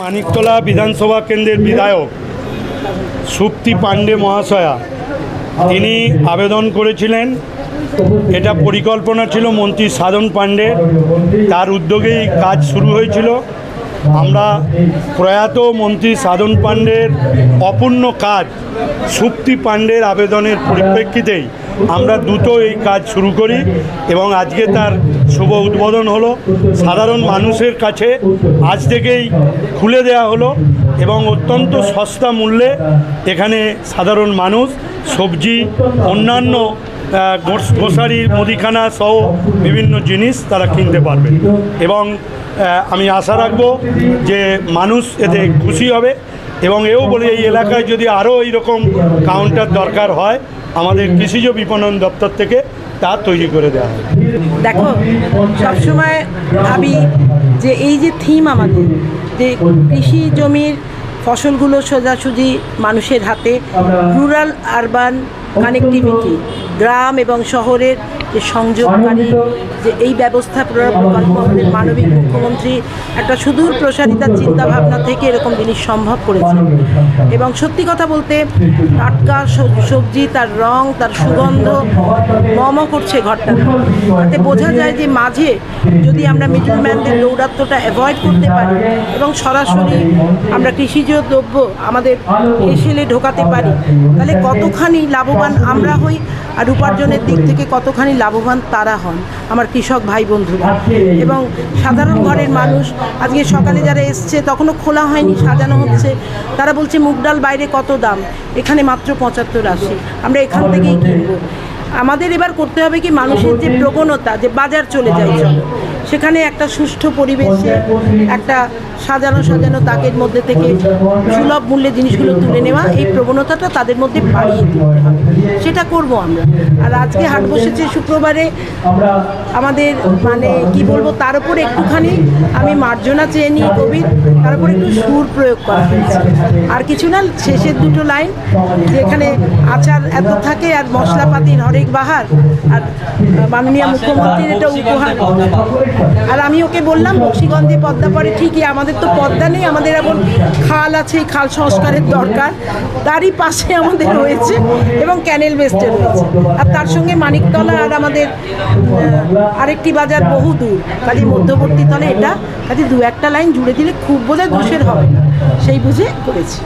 মানিকতলা বিধানসভা কেন্দ্রের বিধায়ক সুপ্তি পাণ্ডে মহাশয়া। তিনি আবেদন করেছিলেন। এটা পরিকল্পনা ছিল মন্ত্রী সাধন পাণ্ডে। তার উদ্যোগেই কাজ শুরু হয়েছিল। আমরা প্রয়াত মন্ত্রী সাধন পাণ্ডের অপূর্ণ কাজ সুপ্তি পাণ্ডের আবেদনের পরিপ্রেক্ষিতেই আমরা দ্রুত এই কাজ শুরু করি এবং আজকে তার শুভ উদ্বোধন হলো। সাধারণ মানুষের কাছে আজ থেকেই খুলে দেওয়া হলো এবং অত্যন্ত সস্তা মূল্যে এখানে সাধারণ মানুষ, সবজি, অন্যান্য গ্রোসারি মুদিখানা সহ বিভিন্ন জিনিস তারা কিনতে পারবে। এবং আমি আশা রাখব যে মানুষ এতে খুশি হবে এবং এও বলি, এই এলাকায় যদি আরও এইরকম কাউন্টার দরকার হয়, আমাদের কৃষিজ বিপণন দপ্তর থেকে তা তৈরি করে দেওয়া হয়। দেখো সবসময় ভাবি যে এই যে থিম আমাদের যে কৃষি জমির ফসলগুলো সোজাসুজি মানুষের হাতে রুরাল আরবান কানেক্টিভিটি গ্রাম এবং শহরের যে সংযোগকারী যে এই ব্যবস্থা প্রকল্প আমাদের মানবিক মুখ্যমন্ত্রী একটা সুদূর প্রসারিতার চিন্তাভাবনা থেকে এরকম জিনিস সম্ভব করেছে। এবং সত্যি কথা বলতে, টাটকা সব- সবজি তার রং, তার সুগন্ধ মম করছে ঘরটা। তাতে বোঝা যায় যে মাঝে যদি আমরা মিডলম্যানদের দৌরাত্মটা অ্যাভয়েড করতে পারি এবং সরাসরি আমরা কৃষিজ দ্রব্য আমাদের এসেলে ঢোকাতে পারি, তাহলে কতখানি লাভবান আমরা হই আর উপার্জনের দিক থেকে কতখানি লাভবান তারা হন আমার কৃষক ভাই বন্ধুরা এবং সাধারণ ঘরের মানুষ আজকে সকালে যারা এসছে তখনও খোলা হয়নি সাজানো হচ্ছে। তারা বলছে মুগ ডাল বাইরে কত দাম? এখানে মাত্র পঁচাত্তর আশি। আমরা এখান থেকেই কিনবো। আমাদের এবার করতে হবে কি মানুষের যে প্রবণতা যে বাজার চলে যায় চলো। সেখানে একটা সুষ্ঠু পরিবেশে একটা সাজানো সাজানো তাকের মধ্যে থেকে সুলভ মূল্যে জিনিসগুলো তুলে নেওয়া এই প্রবণতাটা তাদের মধ্যে বাড়িয়ে দিতে হবে। সেটা করব আমরা। আর আজকে হাট বসেছে শুক্রবারে, আমাদের মানে কি বলব, তার উপর একটুখানি আমি মার্জনা চেয়ে নিই কবির, তার উপরে একটু সুর প্রয়োগ করা হয়েছে। আর কিছু না, শেষের দুটো লাইন, যেখানে আচার এত থাকে আর মশলাপাতির হরেক বাহার, আর মাননীয় মুখ্যমন্ত্রীর এটা উপহার। আর আমি ওকে বললাম বক্সিগঞ্জে পদ্মা পড়ে ঠিকই, আমাদের তো পদ্মা নেই, আমাদের এখন খাল আছে খাল সংস্কারের দরকার। তারই পাশে আমাদের রয়েছে, এবং ক্যানেল বেস্টে রয়েছে আর তার সঙ্গে মানিকতলা আর আমাদের আরেকটি বাজার বহু দূর। কাজে মধ্যবর্তী তলে এটা। কাজে দু একটা লাইন জুড়ে দিলে খুব বোধহয় দোষের হবে না। সেই বুঝে করেছি।